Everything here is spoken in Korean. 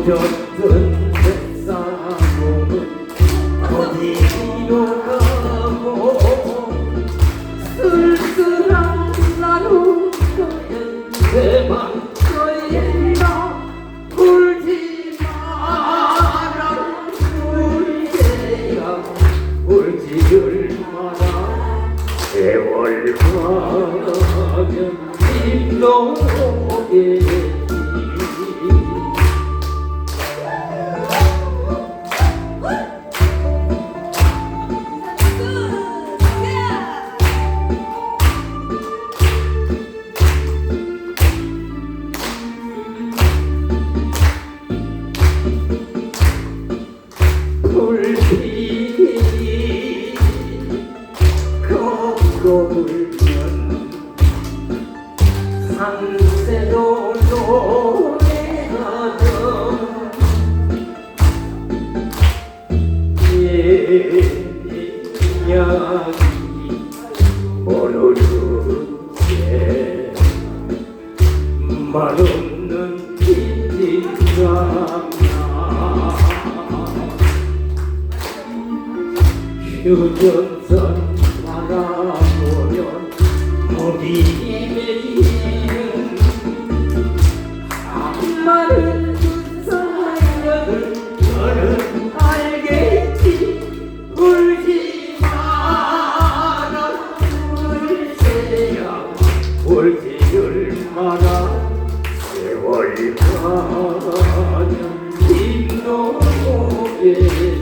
노졌던 뱃사몸은 어디로 가고 너의 마라. 세월 가면 힘도 오 산새도 노래하던 이야기 모르는 게 말없는 빛인가 휴전선 바라보면 메 오게